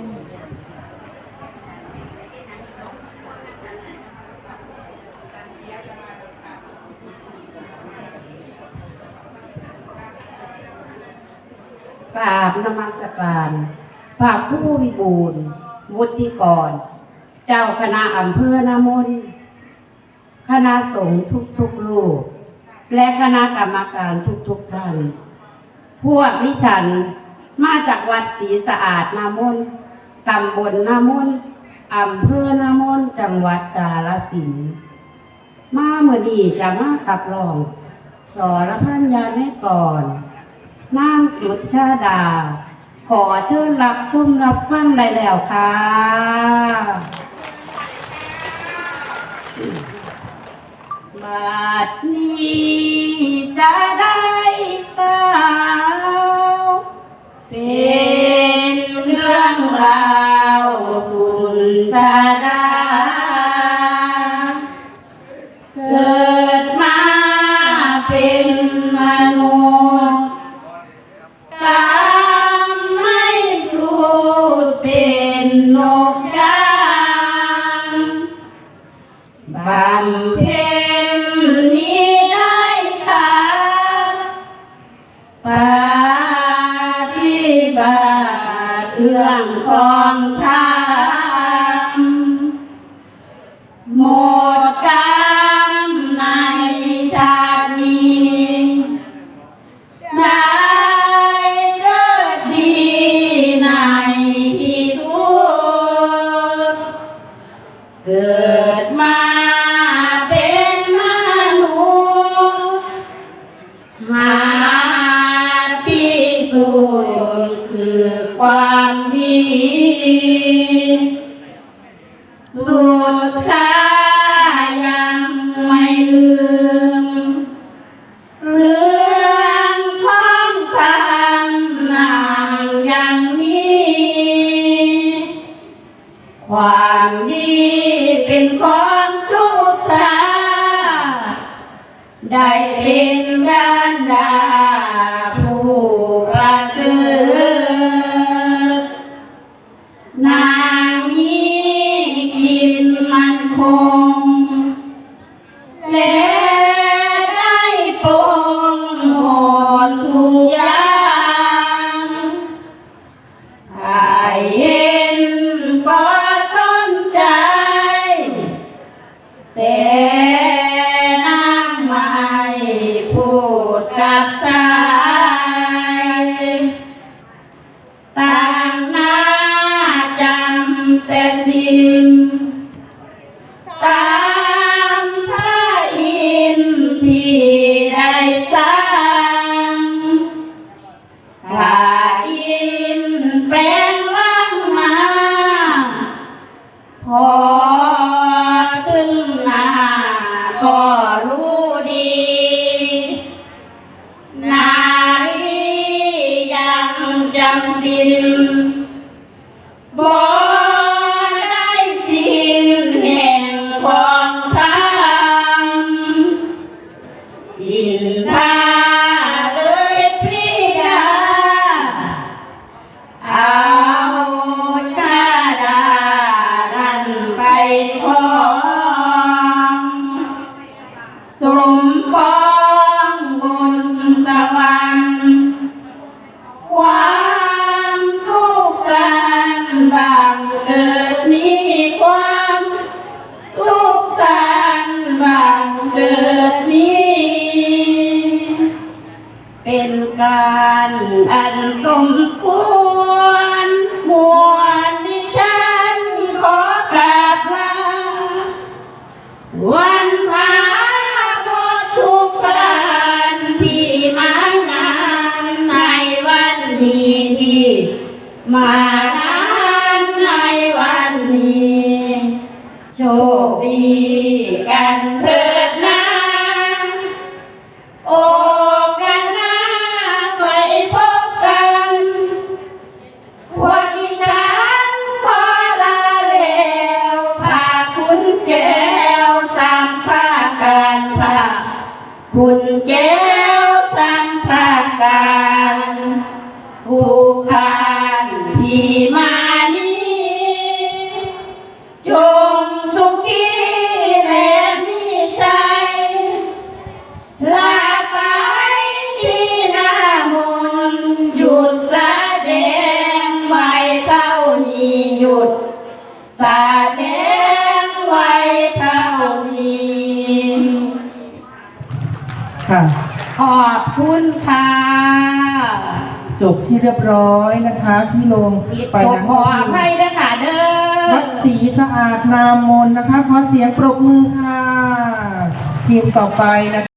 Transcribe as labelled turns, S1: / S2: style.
S1: กราบนมัสการพระผู้วิบูรณ์วุฒิกร เจ้าคณะอำเภอนามนคณะสงฆ์ทุกๆรูป และคณะกรรมการทุกๆท่าน พวกนิฉันมาจากวัดศรีสะอาดนามน ตำบลนามนอำเภอนามนจังหวัดกาฬสินธุ์มาเมื่อดีจะมาขับร้องสรพันยาให้ก่อนนางสุดชาดา ขอเชิญรับชมรับฟังได้แล้วค่ะบัดนี้ สุนทรดาเกิดมาเป็นมนุษย์กำไม่สูดเป็นนกยางบำเพ็ญนี้ได้ค่ะปฏิบัติเรื่องของธรร หมดกรรมในชาตินี้ได้เลิศดีในที่สุดเกิดมาเป็นมนุษย์หาที่สุดคือความดีสุ ความดีเป็นของสุขชาได้เป็นกันดาผู้ประเส นตามพระอินที่ได้สร้างพระอินแปลงร่างมาพอถึงหน้าก็รู้ดีนารียังจำสิ้น สมปองบนสวรรค์ความสุขสันต์บางเกิดนี้ความสุขสันต์บางเกิดนี้ เป็นการอันสมควร มางานในวันนี้ โชคดีกันเถิดนะโอกาสหน้าไปพบกันวันนี้ฉันขอลาแล้วพาคุณแก้วสัมภาการพาคุณแก้วสัมภาการผู้ สาเนงไว้เท่านี้
S2: ค่ะ
S1: ขอบคุณค่ะ
S2: จบที่เรียบร้อยนะคะที่ลงไปนั้น
S1: ขออภัยนะคะเด้อ
S2: วัดสีสะอาดนามนนะคะ ขอเสียงปรบมือค่ะ ทีมต่อไปนะคะ